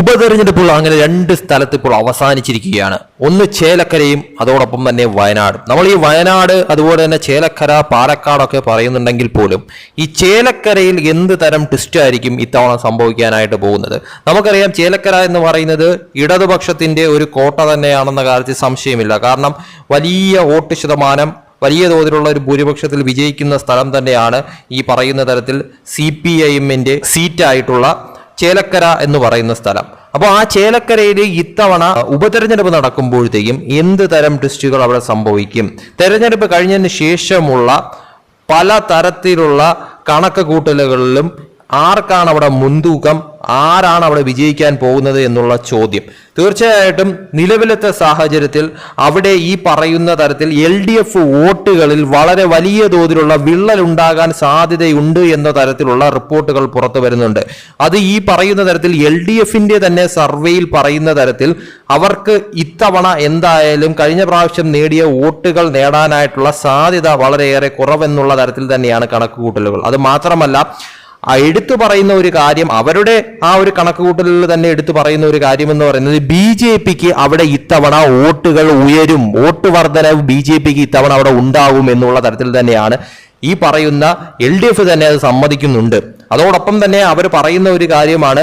ഉപതെരഞ്ഞെടുപ്പുകൾ അങ്ങനെ രണ്ട് സ്ഥലത്ത് ഇപ്പോൾ അവസാനിച്ചിരിക്കുകയാണ്. ഒന്ന് ചേലക്കരയും അതോടൊപ്പം തന്നെ വയനാട്. നമ്മൾ ഈ വയനാട് അതുപോലെ തന്നെ ചേലക്കര പാലക്കാടൊക്കെ പറയുന്നുണ്ടെങ്കിൽ പോലും ഈ ചേലക്കരയിൽ എന്ത് തരം ട്വിസ്റ്റ് ആയിരിക്കും ഇത്തവണ സംഭവിക്കാനായിട്ട് പോകുന്നത്? നമുക്കറിയാം ചേലക്കര എന്ന് പറയുന്നത് ഇടതുപക്ഷത്തിന്റെ ഒരു കോട്ട തന്നെയാണെന്ന കാര്യത്തിൽ സംശയമില്ല. കാരണം വലിയ വോട്ട് ശതമാനം വലിയ തോതിലുള്ള ഒരു ഭൂരിപക്ഷത്തിൽ വിജയിക്കുന്ന സ്ഥലം തന്നെയാണ് ഈ പറയുന്ന തരത്തിൽ സി പി ഐ എമ്മിന്റെ സീറ്റായിട്ടുള്ള ചേലക്കര എന്ന് പറയുന്ന സ്ഥലം. അപ്പോൾ ആ ചേലക്കരയിൽ ഇത്തവണ ഉപതെരഞ്ഞെടുപ്പ് നടക്കുമ്പോഴത്തേക്കും എന്ത് തരം ട്വിസ്റ്റുകൾ അവിടെ സംഭവിക്കും? തെരഞ്ഞെടുപ്പ് കഴിഞ്ഞതിന് ശേഷമുള്ള പല തരത്തിലുള്ള കണക്ക് കൂട്ടലുകളിലും ആർക്കാണ് അവിടെ മുൻതൂക്കം? ആരാണ് അവിടെ വിജയിക്കാൻ പോകുന്നത് എന്നുള്ള ചോദ്യം. തീർച്ചയായിട്ടും നിലവിലത്തെ സാഹചര്യത്തിൽ അവിടെ ഈ പറയുന്ന തരത്തിൽ എൽ ഡി എഫ് വോട്ടുകളിൽ വളരെ വലിയ തോതിലുള്ള വിള്ളൽ ഉണ്ടാകാൻ സാധ്യതയുണ്ട് എന്ന തരത്തിലുള്ള റിപ്പോർട്ടുകൾ പുറത്തു വരുന്നുണ്ട്. അത് ഈ പറയുന്ന തരത്തിൽ എൽ ഡി എഫിന്റെ തന്നെ സർവേയിൽ പറയുന്ന തരത്തിൽ അവർക്ക് ഇത്തവണ എന്തായാലും കഴിഞ്ഞ പ്രാവശ്യം നേടിയ വോട്ടുകൾ നേടാനായിട്ടുള്ള സാധ്യത വളരെയേറെ കുറവെന്നുള്ള തരത്തിൽ തന്നെയാണ് കണക്കുകൂട്ടലുകൾ. അത് മാത്രമല്ല ആ എടുത്തു പറയുന്ന ഒരു കാര്യം അവരുടെ ആ ഒരു കണക്കുകൂട്ടലിൽ തന്നെ എടുത്തു പറയുന്ന ഒരു കാര്യം എന്ന് പറയുന്നത് ബി ജെ പിക്ക് അവിടെ ഇത്തവണ വോട്ടുകൾ ഉയരും. വോട്ട് വർധനവ് ബി ജെ പിക്ക് ഇത്തവണ അവിടെ ഉണ്ടാകും എന്നുള്ള തരത്തിൽ തന്നെയാണ് ഈ പറയുന്ന എൽ ഡി എഫ് തന്നെ അത് സമ്മതിക്കുന്നുണ്ട്. അതോടൊപ്പം തന്നെ അവർ പറയുന്ന ഒരു കാര്യമാണ്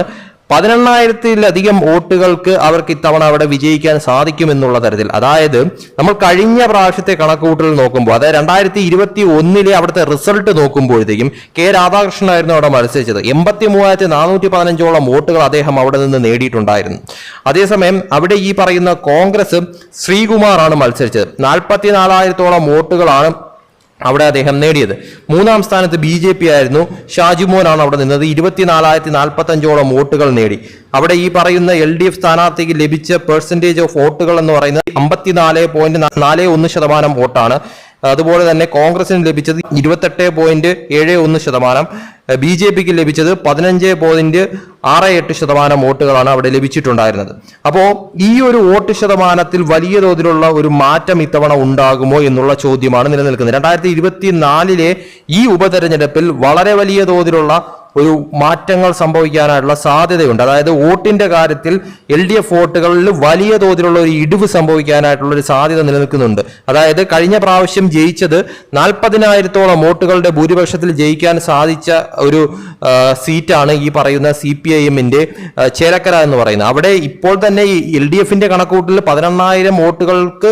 പതിനെണ്ണായിരത്തിലധികം വോട്ടുകൾക്ക് അവർക്ക് ഇത്തവണ അവിടെ വിജയിക്കാൻ സാധിക്കുമെന്നുള്ള തരത്തിൽ. അതായത് നമ്മൾ കഴിഞ്ഞ പ്രാവശ്യത്തെ കണക്കുകൂട്ടൽ നോക്കുമ്പോൾ അതായത് രണ്ടായിരത്തി ഇരുപത്തി ഒന്നിലെ അവിടുത്തെ റിസൾട്ട് നോക്കുമ്പോഴത്തേക്കും കെ രാധാകൃഷ്ണൻ ആയിരുന്നു അവിടെ മത്സരിച്ചത്. എൺപത്തി മൂവായിരത്തി നാനൂറ്റി പതിനഞ്ചോളം വോട്ടുകൾ അദ്ദേഹം അവിടെ നിന്ന് നേടിയിട്ടുണ്ടായിരുന്നു. അതേസമയം അവിടെ ഈ പറയുന്ന കോൺഗ്രസ് ശ്രീകുമാറാണ് മത്സരിച്ചത്. നാൽപ്പത്തി നാലായിരത്തോളം വോട്ടുകളാണ് അവിടെ അദ്ദേഹം നേടിയത്. മൂന്നാം സ്ഥാനത്ത് ബി ജെ പി ആയിരുന്നു. ഷാജിമോനാണ് അവിടെ നിന്നത്. ഇരുപത്തിനാലായിരത്തി നാൽപ്പത്തി അഞ്ചോളം വോട്ടുകൾ നേടി. അവിടെ ഈ പറയുന്ന എൽ ഡി എഫ് സ്ഥാനാർത്ഥിക്ക് ലഭിച്ച പെർസെന്റേജ് ഓഫ് വോട്ടുകൾ എന്ന് പറയുന്നത് അമ്പത്തിനാല് പോയിന്റ് നാല് ഒന്ന് ശതമാനം വോട്ടാണ്. അതുപോലെ തന്നെ കോൺഗ്രസിന് ലഭിച്ചത് ഇരുപത്തെട്ട് പോയിന്റ് ഏഴ് ഒന്ന് ശതമാനം. ബി ജെ പിക്ക് ലഭിച്ചത് പതിനഞ്ച് പോയിന്റ് ആറ് എട്ട് ശതമാനം വോട്ടുകളാണ് അവിടെ ലഭിച്ചിട്ടുണ്ടായിരുന്നത്. അപ്പോൾ ഈ ഒരു വോട്ട് ശതമാനത്തിൽ വലിയ തോതിലുള്ള ഒരു മാറ്റം ഇത്തവണ ഉണ്ടാകുമോ എന്നുള്ള ചോദ്യമാണ് നിലനിൽക്കുന്നത്. രണ്ടായിരത്തി ഇരുപത്തിനാലിലെ ഈ ഉപതെരഞ്ഞെടുപ്പിൽ വളരെ വലിയ തോതിലുള്ള ഒരു മാറ്റങ്ങൾ സംഭവിക്കാനായിട്ടുള്ള സാധ്യതയുണ്ട്. അതായത് വോട്ടിന്റെ കാര്യത്തിൽ എൽ ഡി എഫ് വോട്ടുകളിൽ വലിയ തോതിലുള്ള ഒരു ഇടിവ് സംഭവിക്കാനായിട്ടുള്ള ഒരു സാധ്യത നിലനിൽക്കുന്നുണ്ട്. അതായത് കഴിഞ്ഞ പ്രാവശ്യം ജയിച്ചത് നാൽപ്പതിനായിരത്തോളം വോട്ടുകളുടെ ഭൂരിപക്ഷത്തിൽ ജയിക്കാൻ സാധിച്ച ഒരു സീറ്റാണ് ഈ പറയുന്ന സി പി ഐ എമ്മിന്റെ ചേലക്കര എന്ന് പറയുന്നത്. അവിടെ ഇപ്പോൾ തന്നെ എൽ ഡി എഫിന്റെ കണക്കൂട്ടിൽ പതിനെണ്ണായിരം വോട്ടുകൾക്ക്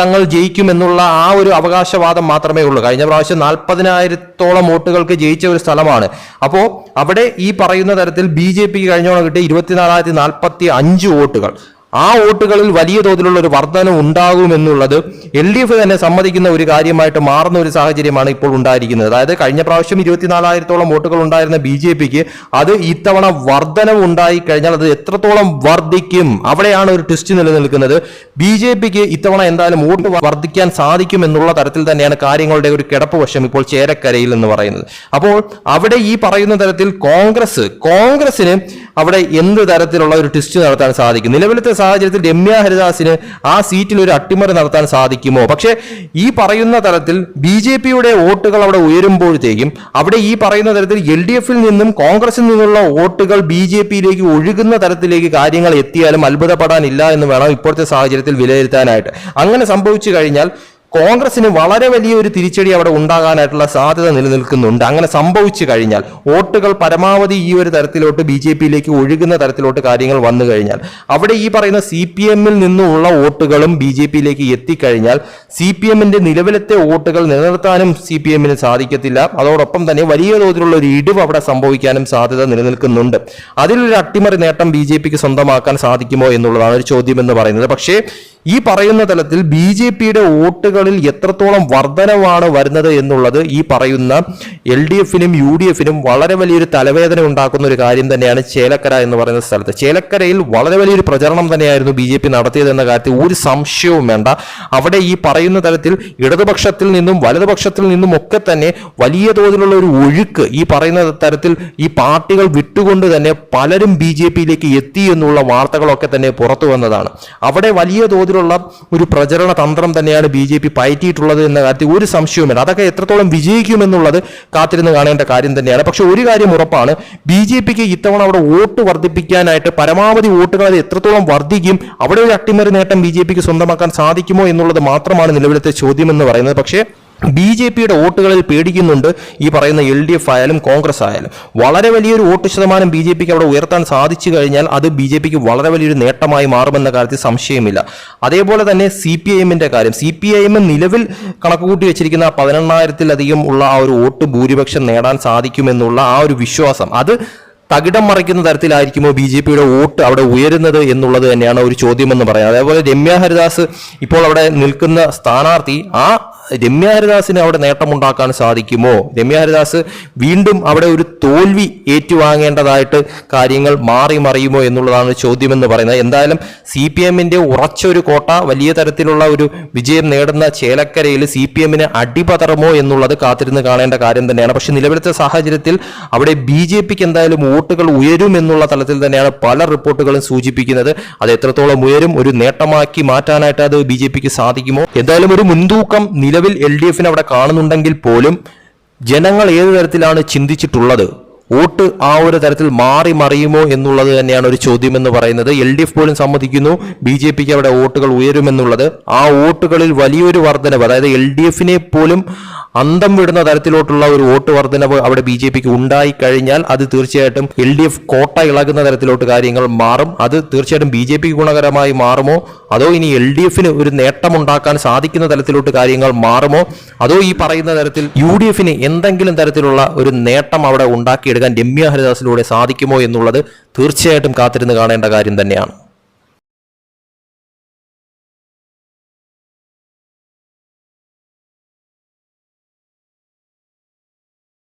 തങ്ങൾ ജയിക്കുമെന്നുള്ള ആ ഒരു അവകാശവാദം മാത്രമേ ഉള്ളൂ. കഴിഞ്ഞ പ്രാവശ്യം നാൽപ്പതിനായിരത്തോളം വോട്ടുകൾക്ക് ജയിച്ച ഒരു സ്ഥലമാണ്. അപ്പോൾ അവിടെ ഈ പറയുന്ന തരത്തിൽ ബി ജെ പിക്ക് കഴിഞ്ഞോളം കിട്ടിയ ഇരുപത്തിനാലായിരത്തി നാൽപ്പത്തി അഞ്ച് വോട്ടുകൾ. ആ വോട്ടുകളിൽ വലിയ തോതിലുള്ള ഒരു വർധന ഉണ്ടാകുമെന്നുള്ളത് എൽ ഡി എഫ് തന്നെ സമ്മതിക്കുന്ന ഒരു കാര്യമായിട്ട് മാറുന്ന ഒരു സാഹചര്യമാണ് ഇപ്പോൾ ഉണ്ടായിരിക്കുന്നത്. അതായത് കഴിഞ്ഞ പ്രാവശ്യം ഇരുപത്തിനാലായിരത്തോളം വോട്ടുകൾ ഉണ്ടായിരുന്ന ബി ജെ പിക്ക് അത് ഇത്തവണ വർധനവ് ഉണ്ടായി കഴിഞ്ഞാൽ അത് എത്രത്തോളം വർദ്ധിക്കും അവിടെയാണ് ഒരു ട്വിസ്റ്റ് നിലനിൽക്കുന്നത്. ബി ജെ പിക്ക് ഇത്തവണ എന്തായാലും വോട്ട് വർദ്ധിക്കാൻ സാധിക്കും എന്നുള്ള തരത്തിൽ തന്നെയാണ് കാര്യങ്ങളുടെ ഒരു കിടപ്പ് വശം ഇപ്പോൾ ചേരക്കരയിൽ എന്ന് പറയുന്നത്. അപ്പോൾ അവിടെ ഈ പറയുന്ന തരത്തിൽ കോൺഗ്രസ് കോൺഗ്രസിന് അവിടെ എന്ത് തരത്തിലുള്ള ഒരു ട്വിസ്റ്റ് നടത്താൻ സാധിക്കും? നിലവിലത്തെ സാഹചര്യത്തിൽ രമ്യ ഹരിദാസിന് ആ സീറ്റിൽ ഒരു അട്ടിമറി നടത്താൻ സാധിക്കുമോ? പക്ഷേ ഈ പറയുന്ന തരത്തിൽ ബി ജെ പിയുടെ വോട്ടുകൾ അവിടെ ഉയരുമ്പോഴത്തേക്കും അവിടെ ഈ പറയുന്ന തരത്തിൽ എൽ ഡി എഫിൽ നിന്നും കോൺഗ്രസിൽ നിന്നുള്ള വോട്ടുകൾ ബി ജെ പിയിലേക്ക് ഒഴുകുന്ന തരത്തിലേക്ക് കാര്യങ്ങൾ എത്തിയാലും അത്ഭുതപ്പെടാനില്ല എന്ന് വേണം ഇപ്പോഴത്തെ സാഹചര്യത്തിൽ വിലയിരുത്താനായിട്ട്. അങ്ങനെ സംഭവിച്ചു കഴിഞ്ഞാൽ കോൺഗ്രസിന് വളരെ വലിയ ഒരു തിരിച്ചടി അവിടെ ഉണ്ടാകാനായിട്ടുള്ള സാധ്യത നിലനിൽക്കുന്നുണ്ട്. അങ്ങനെ സംഭവിച്ചു കഴിഞ്ഞാൽ വോട്ടുകൾ പരമാവധി ഈ ഒരു തരത്തിലോട്ട് ബി ജെ പിയിലേക്ക് ഒഴുകുന്ന തരത്തിലോട്ട് കാര്യങ്ങൾ വന്നു കഴിഞ്ഞാൽ അവിടെ ഈ പറയുന്ന സി പി എമ്മിൽ നിന്നുള്ള വോട്ടുകളും ബി ജെ പിയിലേക്ക് എത്തിക്കഴിഞ്ഞാൽ സി പി എമ്മിന്റെ നിലവിലത്തെ വോട്ടുകൾ നിലനിർത്താനും സി പി എമ്മിന് സാധിക്കത്തില്ല. അതോടൊപ്പം തന്നെ വലിയ തോതിലുള്ള ഒരു ഇടിവ് അവിടെ സംഭവിക്കാനും സാധ്യത നിലനിൽക്കുന്നുണ്ട്. അതിലൊരു അട്ടിമറി നേട്ടം ബി ജെ പിക്ക് സ്വന്തമാക്കാൻ സാധിക്കുമോ എന്നുള്ളതാണ് ഒരു ചോദ്യം എന്ന് പറയുന്നത്. പക്ഷേ ഈ പറയുന്ന തലത്തിൽ ബി ജെ പിയുടെ വോട്ടുകളിൽ എത്രത്തോളം വർധനവാണ് വരുന്നത് എന്നുള്ളത് ഈ പറയുന്ന എൽ ഡി എഫിനും യു ഡി എഫിനും വളരെ വലിയൊരു തലവേദന ഉണ്ടാക്കുന്ന ഒരു കാര്യം തന്നെയാണ് ചേലക്കര എന്ന് പറയുന്ന സ്ഥലത്ത്. ചേലക്കരയിൽ വളരെ വലിയൊരു പ്രചരണം തന്നെയായിരുന്നു ബി ജെ പി നടത്തിയത് എന്ന കാര്യത്തിൽ ഒരു സംശയവും വേണ്ട. അവിടെ ഈ പറയുന്ന തലത്തിൽ ഇടതുപക്ഷത്തിൽ നിന്നും വലതുപക്ഷത്തിൽ നിന്നും ഒക്കെ തന്നെ വലിയ തോതിലുള്ള ഒരു ഒഴുക്ക് ഈ പറയുന്ന തരത്തിൽ ഈ പാർട്ടികൾ വിട്ടുകൊണ്ട് തന്നെ പലരും ബി ജെ പിയിലേക്ക് എത്തി എന്നുള്ള വാർത്തകളൊക്കെ തന്നെ പുറത്തു വന്നതാണ്. അവിടെ വലിയ തോതിലുള്ള തരത്തിലുള്ള ഒരു പ്രചരണ തന്ത്രം തന്നെയാണ് ബി ജെ പി പയറ്റിയിട്ടുള്ളത് എന്ന കാര്യത്തിൽ ഒരു സംശയവുമില്ല. അതൊക്കെ എത്രത്തോളം വിജയിക്കുമെന്നുള്ളത് കാത്തിരുന്ന് കാണേണ്ട കാര്യം തന്നെയാണ്. പക്ഷെ ഒരു കാര്യം ഉറപ്പാണ്. ബി ജെ പിക്ക് ഇത്തവണ അവിടെ വോട്ട് വർദ്ധിപ്പിക്കാനായിട്ട് പരമാവധി വോട്ടുകൾ അത് എത്രത്തോളം വർദ്ധിക്കും അവിടെ ഒരു അട്ടിമറി നേട്ടം ബി ജെ പിക്ക് സ്വന്തമാക്കാൻ സാധിക്കുമോ എന്നുള്ളത് മാത്രമാണ് നിലവിലത്തെ ചോദ്യം എന്ന് പറയുന്നത്. പക്ഷേ ബി ജെ പിയുടെ വോട്ടുകളിൽ പേടിക്കുന്നുണ്ട് ഈ പറയുന്ന എൽ ഡി എഫ് ആയാലും കോൺഗ്രസ് ആയാലും. വളരെ വലിയൊരു വോട്ട് ശതമാനം ബി ജെ പിക്ക് അവിടെ ഉയർത്താൻ സാധിച്ചു കഴിഞ്ഞാൽ അത് ബി ജെ പിക്ക് വളരെ വലിയൊരു നേട്ടമായി മാറുമെന്ന കാര്യത്തിൽ സംശയമില്ല. അതേപോലെ തന്നെ സി പി ഐ എമ്മിന്റെ കാര്യം. സി പി ഐ എം നിലവിൽ കണക്കുകൂട്ടി വെച്ചിരിക്കുന്ന പതിനെണ്ണായിരത്തിലധികം ഉള്ള ആ ഒരു വോട്ട് ഭൂരിപക്ഷം നേടാൻ സാധിക്കുമെന്നുള്ള ആ ഒരു വിശ്വാസം. അത് തകിടം മറിക്കുന്ന തരത്തിലായിരിക്കുമോ ബി ജെ പിയുടെ വോട്ട് അവിടെ ഉയരുന്നത് എന്നുള്ളത് തന്നെയാണ് ഒരു ചോദ്യമെന്ന് പറയാം. അതേപോലെ രമ്യ ഹരിദാസ് ഇപ്പോൾ അവിടെ നിൽക്കുന്ന സ്ഥാനാർത്ഥി ആ രമ്യ ഹരിദാസിന് അവിടെ നേട്ടമുണ്ടാക്കാൻ സാധിക്കുമോ? രമ്യ ഹരിദാസ് വീണ്ടും അവിടെ ഒരു തോൽവി ഏറ്റുവാങ്ങേണ്ടതായിട്ട് കാര്യങ്ങൾ മാറി മറിയുമോ എന്നുള്ളതാണ് ചോദ്യമെന്ന് പറയുന്നത്. എന്തായാലും സി പി എമ്മിന്റെ ഉറച്ച ഒരു കോട്ട വലിയ തരത്തിലുള്ള ഒരു വിജയം നേടുന്ന ചേലക്കരയിൽ സി പി എമ്മിന് അടിപതറുമോ എന്നുള്ളത് കാത്തിരുന്ന് കാണേണ്ട കാര്യം തന്നെയാണ്. പക്ഷെ നിലവിലത്തെ സാഹചര്യത്തിൽ അവിടെ ബി ജെ പിക്ക് എന്തായാലും വോട്ടുകൾ ഉയരും എന്നുള്ള തലത്തിൽ തന്നെയാണ് പല റിപ്പോർട്ടുകളും സൂചിപ്പിക്കുന്നത്. അത് എത്രത്തോളം ഉയരും ഒരു നേട്ടമാക്കി മാറ്റാനായിട്ട് അത് ബി ജെ പിക്ക് സാധിക്കുമോ? എന്തായാലും ഒരു മുൻതൂക്കം നിലവിൽ എൽ ഡി എഫിന് അവിടെ കാണുന്നുണ്ടെങ്കിൽ പോലും ജനങ്ങൾ ഏത് തരത്തിലാണ് ചിന്തിച്ചിട്ടുള്ളത്? വോട്ട് ആ ഒരു തരത്തിൽ മാറി മറിയുമോ എന്നുള്ളത് തന്നെയാണ് ഒരു ചോദ്യം എന്ന് പറയുന്നത്. എൽ ഡി എഫ് പോലും സമ്മതിക്കുന്നു. ബി ജെ പിക്ക് അവിടെ വോട്ടുകൾ ഉയരുമെന്നുള്ളത്. ആ വോട്ടുകളിൽ വലിയൊരു വർധനവ് അതായത് എൽ ഡി എഫിനെ പോലും അന്തം വിടുന്ന തരത്തിലോട്ടുള്ള ഒരു വോട്ട് വർധനവ് അവിടെ ബി ജെ പിക്ക് ഉണ്ടായി കഴിഞ്ഞാൽ അത് തീർച്ചയായിട്ടും എൽ ഡി എഫ് കോട്ട ഇളകുന്ന തരത്തിലോട്ട് കാര്യങ്ങൾ മാറും. അത് തീർച്ചയായിട്ടും ബി ജെ പിക്ക് ഗുണകരമായി മാറുമോ? അതോ ഇനി എൽ ഡി എഫിന് ഒരു നേട്ടമുണ്ടാക്കാൻ സാധിക്കുന്ന തരത്തിലോട്ട് കാര്യങ്ങൾ മാറുമോ? അതോ ഈ പറയുന്ന തരത്തിൽ യു ഡി എഫിന് എന്തെങ്കിലും തരത്തിലുള്ള ഒരു നേട്ടം അവിടെ ഉണ്ടാക്കിയെടുക്കാൻ രമ്യ ഹരിദാസിലൂടെ സാധിക്കുമോ എന്നുള്ളത് തീർച്ചയായിട്ടും കാത്തിരുന്ന് കാണേണ്ട കാര്യം തന്നെയാണ്.